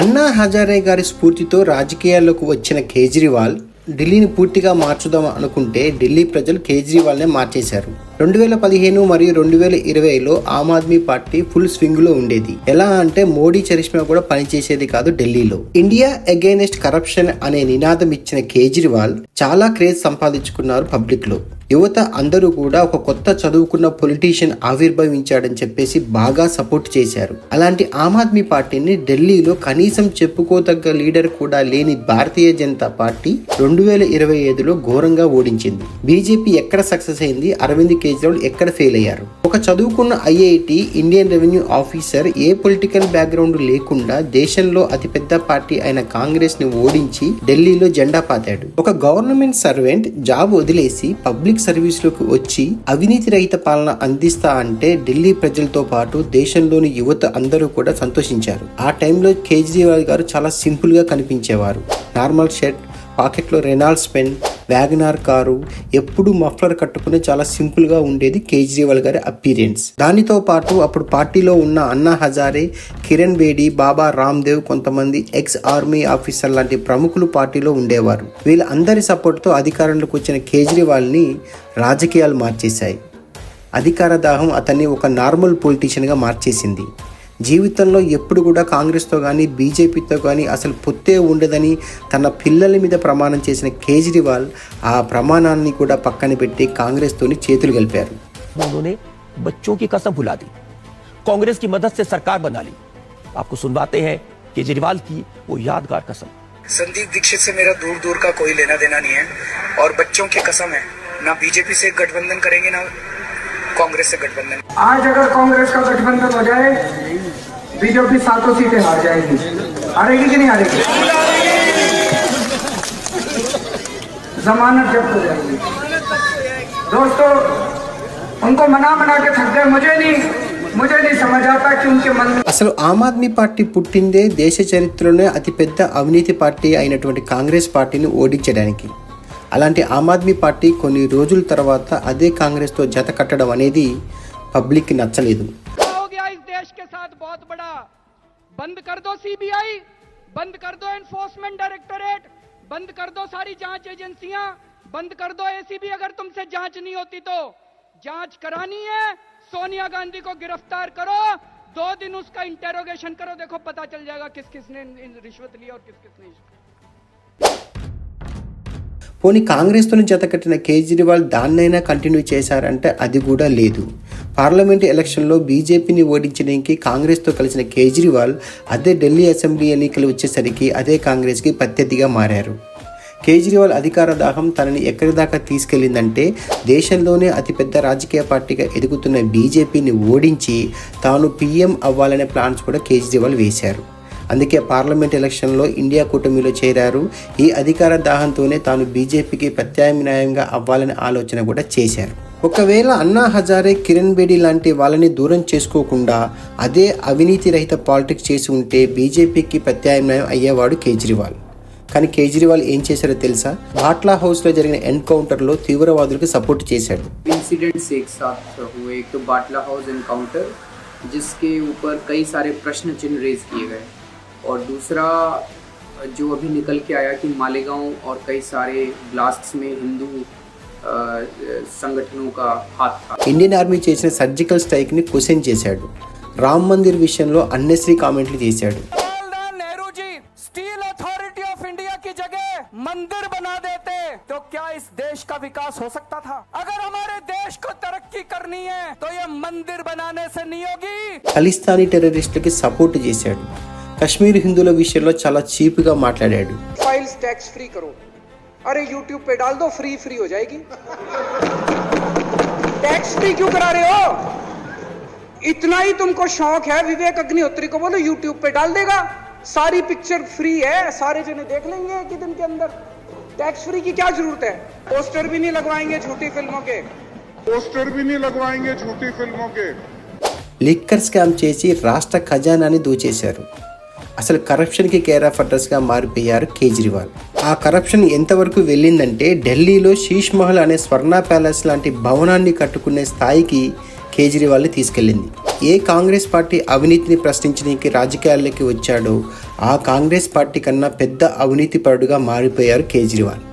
అన్నా హజారే గారి స్ఫూర్తితో రాజకీయాల్లోకి వచ్చిన కేజ్రీవాల్ ఢిల్లీని పూర్తిగా మార్చుదాం అనుకుంటే ఢిల్లీ ప్రజలు కేజ్రీవాల్నే మార్చేశారు. రెండు వేల పదిహేను మరియు రెండు వేల ఇరవైలో ఆమ్ ఆద్మీ పార్టీ ఫుల్ స్వింగ్లో ఉండేది. ఎలా అంటే మోడీ చరిష్మా కూడా పనిచేసేది కాదు ఢిల్లీలో. ఇండియా అగైనెస్ట్ కరప్షన్ అనే నినాదం ఇచ్చిన కేజ్రీవాల్ చాలా క్రేజ్ సంపాదించుకున్నారు పబ్లిక్లో. యువత అందరూ కూడా ఒక కొత్త చదువుకున్న పొలిటీషియన్ ఆవిర్భవించాడని చెప్పేసి బాగా సపోర్ట్ చేశారు. అలాంటి ఆమ్ ఆద్మీ పార్టీని ఢిల్లీలో కనీసం చెప్పుకోదగ్గ లీడర్ కూడా లేని భారతీయ జనతా పార్టీ రెండు వేల ఇరవై ఐదులో ఘోరంగా ఓడించింది. బీజేపీ ఎక్కడ సక్సెస్ అయింది? అరవింద్ కేజ్రీవాల్ ఎక్కడ ఫెయిల్ అయ్యారు? ఒక చదువుకున్న ఐఐటి ఇండియన్ రెవెన్యూ ఆఫీసర్ ఏ పొలిటికల్ బ్యాక్గ్రౌండ్ లేకుండా దేశంలో అతిపెద్ద పార్టీ అయిన కాంగ్రెస్ని ఓడించి ఢిల్లీలో జెండా పాతాడు. ఒక గవర్నమెంట్ సర్వెంట్ జాబ్ వదిలేసి పబ్లిక్ సర్వీస్లోకి వచ్చి అవినీతి రహిత పాలన అందిస్తా అంటే ఢిల్లీ ప్రజలతో పాటు దేశంలోని యువత అందరూ కూడా సంతోషించారు. ఆ టైంలో కేజ్రీవాల్ గారు చాలా సింపుల్గా కనిపించేవారు. నార్మల్ షర్ట్ పాకెట్లో రెనాల్డ్స్ పెన్ వ్యాగనార్ కారు ఎప్పుడు మఫ్లర్ కట్టుకుని చాలా సింపుల్గా ఉండేది కేజ్రీవాల్ గారి అపీరియన్స్ దానితో పాటు అప్పుడు పార్టీలో ఉన్న అన్నా హజారే కిరణ్ బేడి బాబా రామ్దేవ్ కొంతమంది ఎక్స్ ఆర్మీ ఆఫీసర్ లాంటి ప్రముఖులు పార్టీలో ఉండేవారు. వీళ్ళందరి సపోర్ట్తో అధికారంలోకి వచ్చిన కేజ్రీవాల్ని రాజకీయాలు మార్చేశాయి. అధికార దాహం అతన్ని ఒక నార్మల్ పొలిటీషియన్గా మార్చేసింది. జీవితంలో ఎప్పుడు కూడా కాంగ్రెస్తో కానీ బీజేపీతో కానీ అసలు పొత్తే ఉండదని తన పిల్లల మీద ప్రమాణం చేసిన కేజ్రీవాల్ ఆ ప్రమాణాన్ని కూడా పక్కన పెట్టి కాంగ్రెస్తోని చేతులు కలిపారు उन्होंने बच्चों की कसम भुला दी कांग्रेस की मदद से सरकार बना ली आपको सुनवाते हैं केजरीवाल की वो यादगार कसम संदीप दीक्षित से मेरा दूर दूर का कोई लेना देना नहीं है और बच्चों की कसम है ना बीजेपी से गठबंधन करेंगे ना कांग्रेस से गठबंधन आज अगर कांग्रेस का गठबंधन हो जाए बीजेपी सातों सीटें हार जाएगी हारेगी कि नहीं हारेगी जमानत जब्त हो जाएगी दोस्तों उनको मना मना के थक गए मुझे नहीं मुझे नहीं समझ आता कि उनके मन में అసలు ఆమ్ ఆద్మీ పార్టీ పుట్టిందే దేశ చరిత్రలోనే అతిపెద్ద అవినీతి పార్టీ అయినటువంటి కాంగ్రెస్ పార్టీని ఓడించడానికి అలాంటి ఆమ్ ఆద్మీ పార్టీ కొన్ని రోజుల తర్వాత అదే కాంగ్రెస్తో జత కట్టడం అనేది పబ్లిక్కి నచ్చలేదు हो गया इस देश के साथ बहुत बड़ा। बंद कर दो सीबीआई बंद कर दो एनफोर्समेंट डायरेक्टोरेट बंद कर दो सारी जाँच एजेंसियाँ, बंद कर दो एसीबी अगर तुमसे जाँच नहीं होती तो। जाँच करानी है, सोनिया गांधी को गिरफ़्तार करो, दो दिन उसका इंटेरोगेशन करो, देखो पता चल जाएगा किस किसने रिश्वत ली और किस किसने పోనీ కాంగ్రెస్తో జత కట్టిన కేజ్రీవాల్ దాన్నైనా కంటిన్యూ చేశారంటే అది కూడా లేదు. పార్లమెంటు ఎలక్షన్లో బీజేపీని ఓడించడానికి కాంగ్రెస్తో కలిసిన కేజ్రీవాల్ అదే ఢిల్లీ అసెంబ్లీ ఎన్నికలు వచ్చేసరికి అదే కాంగ్రెస్కి ప్రత్యర్థిగా మారారు. కేజ్రీవాల్ అధికార దాహం తనని ఎక్కడి దాకా తీసుకెళ్ళిందంటే దేశంలోనే అతిపెద్ద రాజకీయ పార్టీగా ఎదుగుతున్న బీజేపీని ఓడించి తాను పీఎం అవ్వాలనే ప్లాన్స్ కూడా కేజ్రీవాల్ వేశారు. అందుకే పార్లమెంట్ ఎలక్షన్లో ఇండియా కూటమిలో చేరారు ఈ అధికార దాహంతోనే తాను బీజేపీకి ప్రత్యామ్నాయంగా అవ్వాలనే ఆలోచన కూడా చేశారు ఒకవేళ అన్నా హజారే కిరణ్ బేడి లాంటి వాళ్ళని దూరం చేసుకోకుండా అదే అవినీతి రహిత పాలిటిక్స్ చేసి ఉంటే బీజేపీకి ప్రత్యామ్నాయం అయ్యేవాడు కేజ్రీవాల్ కానీ కేజ్రీవాల్ ఏం చేశారో తెలుసా బాట్లా హౌస్లో జరిగిన ఎన్కౌంటర్లో తీవ్రవాదులకు సపోర్ట్ చేశాడు इंसिडेंट्स एक साथ हुए एक तो बाटला हाउस एनकाउंटर जिसके ऊपर कई सारे प्रश्न चिन्ह रेज किए गए और दूसरा जो अभी निकल के आया कि मालेगांव और कई सारे ब्लास्ट्स में हिंदू अ, संगठनों का हाथ था ఇండియన్ ఆర్మీ చేసిన సర్జికల్ స్ట్రైక్ని క్వశ్చన్ చేశాడు రామ్ మందిర్ విషయంలో అన్నెసరీ కామెంట్లు చేశాడు Jawaharlal Nehru ji steel authority of India की जगह मंदिर बना देते तो क्या इस देश का विकास हो सकता था अगर हमारे देश को तरक्की करनी है तो ये मंदिर बनाने से नहीं होगी ఖలిస్తానీ టెర్రరిస్టులకి సపోర్ట్ చేశాడు కశ్మీర్ హిందువుల విషయంలో చాలా చీప్గా మాట్లాడాడు फाइल्स टैक्स फ्री करो अरे यूट्यूब पे डाल दो फ्री फ्री हो जाएगी टैक्स फ्री क्यों करा रहे हो इतना ही तुमको शौक है विवेक अग्निहोत्री को बोलो यूट्यूब पे डाल देगा सारी पिक्चर फ्री है सारे जने देख लेंगे एक ही दिन के अंदर टैक्स फ्री की क्या जरूरत है पोस्टर भी नहीं लगवाएंगे झूठी फिल्मों के पोस्टर भी नहीं लगवाएंगे झूठी फिल्मों के లిక్కర్ స్కామ్ చేసి రాష్ట్ర ఖజానాని దోచేశారు అసలు కరప్షన్కి కేర్ ఆఫ్ అడ్రస్గా మారిపోయారు కేజ్రీవాల్. ఆ కరప్షన్ ఎంతవరకు వెళ్ళిందంటే ఢిల్లీలో శీష్ మహల్ అనే స్వర్ణ ప్యాలెస్ లాంటి భవనాన్ని కట్టుకునే స్థాయికి కేజ్రీవాల్ని తీసుకెళ్ళింది. ఏ కాంగ్రెస్ పార్టీ అవినీతిని ప్రశ్నించడానికి రాజకీయాల్లోకి వచ్చాడో ఆ కాంగ్రెస్ పార్టీ కన్నా పెద్ద అవినీతిపరుడుగా మారిపోయారు కేజ్రీవాల్.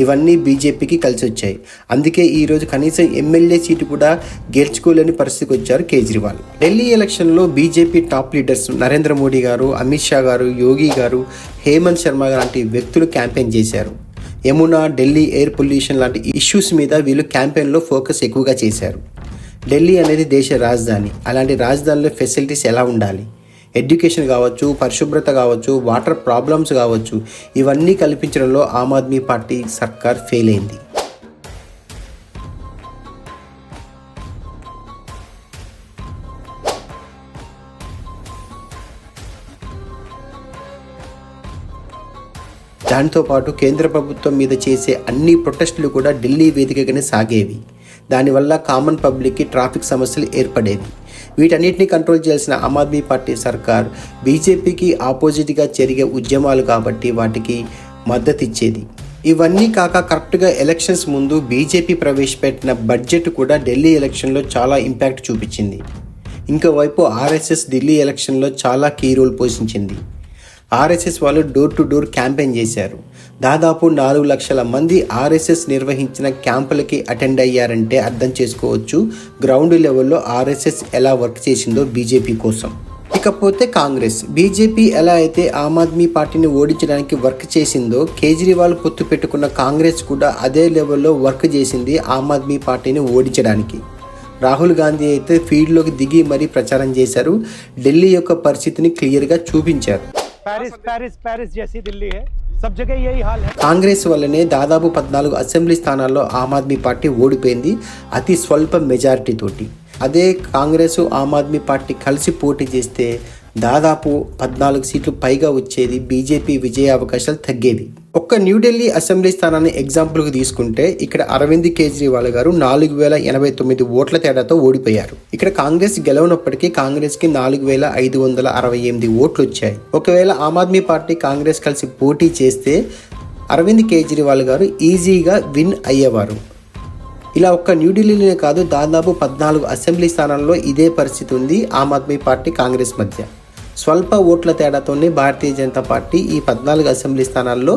ఇవన్నీ బీజేపీకి కలిసి వచ్చాయి అందుకే ఈరోజు కనీసం ఎమ్మెల్యే సీటు కూడా గెలుచుకోలేని పరిస్థితికి వచ్చారు కేజ్రీవాల్. ఢిల్లీ ఎలక్షన్లో BJP top leaders Narendra Modi గారు అమిత్ షా గారు యోగి గారు హేమంత్ శర్మ గారు లాంటి వ్యక్తులు క్యాంపెయిన్ చేశారు. యమునా ఢిల్లీ ఎయిర్ పొల్యూషన్ లాంటి ఇష్యూస్ మీద వీళ్ళు క్యాంపెయిన్లో ఫోకస్ ఎక్కువగా చేశారు. ఢిల్లీ అనేది దేశ రాజధాని. అలాంటి రాజధానిలో ఫెసిలిటీస్ ఎలా ఉండాలి? ఎడ్యుకేషన్ కావచ్చు పరిశుభ్రత కావచ్చు వాటర్ ప్రాబ్లమ్స్ కావచ్చు ఇవన్నీ కల్పించడంలో ఆమ్ ఆద్మీ పార్టీ సర్కార్ ఫెయిల్ అయింది. దాంతోపాటు కేంద్ర ప్రభుత్వం మీద చేసే అన్ని ప్రొటెస్టులు కూడా ఢిల్లీ వేదికగానే సాగేవి. దానివల్ల కామన్ పబ్లిక్కి ట్రాఫిక్ సమస్యలు ఏర్పడేవి. వీటన్నిటిని కంట్రోల్ చేయాల్సిన ఆమ్ ఆద్మీ పార్టీ సర్కార్ బీజేపీకి ఆపోజిట్గా జరిగే ఉద్యమాలు కాబట్టి వాటికి మద్దతు ఇచ్చేది. ఇవన్నీ కాక కరెక్ట్గా ఎలక్షన్స్ ముందు బీజేపీ ప్రవేశపెట్టిన బడ్జెట్ కూడా ఢిల్లీ ఎలక్షన్లో చాలా ఇంపాక్ట్ చూపించింది. ఇంకోవైపు ఆర్ఎస్ఎస్ ఢిల్లీ ఎలక్షన్లో చాలా కీ రోల్ పోషించింది. ఆర్ఎస్ఎస్ వాళ్ళు డోర్ టు డోర్ క్యాంపెయిన్ చేశారు. దాదాపు నాలుగు లక్షల మంది ఆర్ఎస్ఎస్ నిర్వహించిన క్యాంపులకి అటెండ్ అయ్యారంటే అర్థం చేసుకోవచ్చు. గ్రౌండ్ లెవెల్లో ఆర్ఎస్ఎస్ ఎలా వర్క్ చేసిందో బీజేపీ కోసం. ఇకపోతే కాంగ్రెస్ బీజేపీ ఎలా అయితే ఆమ్ ఆద్మీ పార్టీని ఓడించడానికి వర్క్ చేసిందో కేజ్రీవాల్ పొత్తు పెట్టుకున్న కాంగ్రెస్ కూడా అదే లెవెల్లో వర్క్ చేసింది ఆమ్ ఆద్మీ పార్టీని ఓడించడానికి. రాహుల్ గాంధీ అయితే ఫీల్డ్లోకి దిగి మరీ ప్రచారం చేశారు ఢిల్లీ యొక్క పరిస్థితిని క్లియర్గా చూపించారు. Paris Paris Paris Delhi Congress వల్లనే దాదాపు పద్నాలుగు అసెంబ్లీ స్థానాల్లో ఆమ్ ఆద్మీ పార్టీ ఓడిపోయింది అతి స్వల్ప మెజారిటీ తోటి. అదే కాంగ్రెస్ ఆమ్ ఆద్మీ పార్టీ కలిసి పోటీ చేస్తే దాదాపు పద్నాలుగు సీట్లు పైగా వచ్చేది బీజేపీ విజయ అవకాశాలు తగ్గేది. ఒక్క న్యూఢిల్లీ అసెంబ్లీ స్థానాన్ని ఎగ్జాంపుల్గా తీసుకుంటే ఇక్కడ అరవింద్ కేజ్రీవాల్ గారు నాలుగు వేల ఎనభై తొమ్మిది ఓట్ల తేడాతో ఓడిపోయారు. ఇక్కడ కాంగ్రెస్ గెలవనప్పటికీ కాంగ్రెస్కి నాలుగు వేల ఐదు వందల అరవై ఎనిమిది ఓట్లు వచ్చాయి. ఒకవేళ ఆమ్ ఆద్మీ పార్టీ కాంగ్రెస్ కలిసి పోటీ చేస్తే అరవింద్ కేజ్రీవాల్ గారు ఈజీగా విన్ అయ్యేవారు. ఇలా ఒక్క న్యూఢిల్లీలోనే కాదు దాదాపు పద్నాలుగు అసెంబ్లీ స్థానాల్లో ఇదే పరిస్థితి ఉంది ఆమ్ ఆద్మీ పార్టీ కాంగ్రెస్ మధ్య. స్వల్ప ఓట్ల తేడాతోనే భారతీయ జనతా పార్టీ ఈ పద్నాలుగు అసెంబ్లీ స్థానాల్లో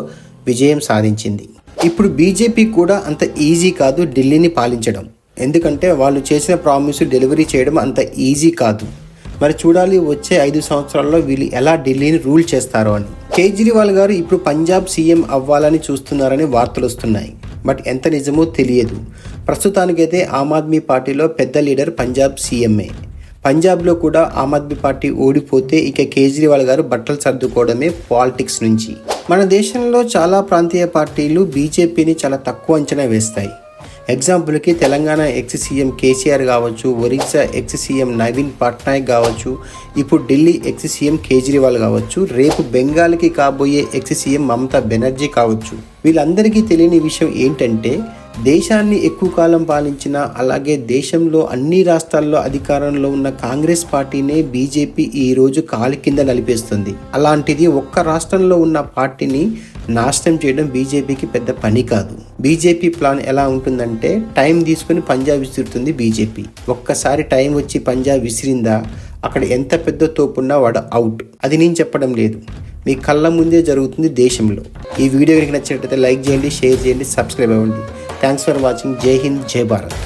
విజయం సాధించింది. ఇప్పుడు బీజేపీ కూడా అంత ఈజీ కాదు ఢిల్లీని పాలించడం. ఎందుకంటే వాళ్ళు చేసిన ప్రామిస్ డెలివరీ చేయడం అంత ఈజీ కాదు. మరి చూడాలి వచ్చే ఐదు సంవత్సరాల్లో వీళ్ళు ఎలా ఢిల్లీని రూల్ చేస్తారో అని. కేజ్రీవాల్ గారు ఇప్పుడు పంజాబ్ సీఎం అవ్వాలని చూస్తున్నారని వార్తలు వస్తున్నాయి. బట్ ఎంత నిజమో తెలియదు. ప్రస్తుతానికైతే ఆమ్ ఆద్మీ పార్టీలో పెద్ద లీడర్ పంజాబ్ సీఎంఏ. పంజాబ్లో కూడా ఆమ్ ఆద్మీ పార్టీ ఓడిపోతే ఇక కేజ్రీవాల్ గారు బట్టలు సర్దుకోవడమే పాలిటిక్స్ నుంచి. మన దేశంలో చాలా ప్రాంతీయ పార్టీలు బీజేపీని చాలా తక్కువ అంచనా వేస్తాయి. ఎగ్జాంపుల్కి తెలంగాణ ఎక్స్ సీఎం కేసీఆర్ కావచ్చు ఒరిస్సా ఎక్స్ సీఎం నవీన్ పట్నాయక్ కావచ్చు ఇప్పుడు ఢిల్లీ ఎక్స్ సీఎం కేజ్రీవాల్ కావచ్చు రేపు బెంగాల్కి కాబోయే ఎక్స్ సీఎం మమతా బెనర్జీ కావచ్చు. వీళ్ళందరికీ తెలియని విషయం ఏంటంటే దేశాన్ని ఎక్కువ కాలం పాలించిన అలాగే దేశంలో అన్ని రాష్ట్రాల్లో అధికారంలో ఉన్న కాంగ్రెస్ పార్టీనే బీజేపీ ఈరోజు కాలి కింద నలిపేస్తుంది. అలాంటిది ఒక్క రాష్ట్రంలో ఉన్న పార్టీని నాశనం చేయడం బీజేపీకి పెద్ద పని కాదు. బీజేపీ ప్లాన్ ఎలా ఉంటుందంటే టైం తీసుకుని పంజాబ్ విసురుతుంది బీజేపీ. ఒక్కసారి టైం వచ్చి పంజాబ్ విసిరిందా అక్కడ ఎంత పెద్ద తోపున్నా వాడు అవుట్. అది నేను చెప్పడం లేదు. మీ కళ్ళ ముందే జరుగుతుంది దేశంలో. ఈ వీడియో కనుక నచ్చినట్లయితే లైక్ చేయండి షేర్ చేయండి సబ్స్క్రైబ్ అవ్వండి. థ్యాంక్స్ ఫర్ వాచింగ్ జై హింద్ జై భారత్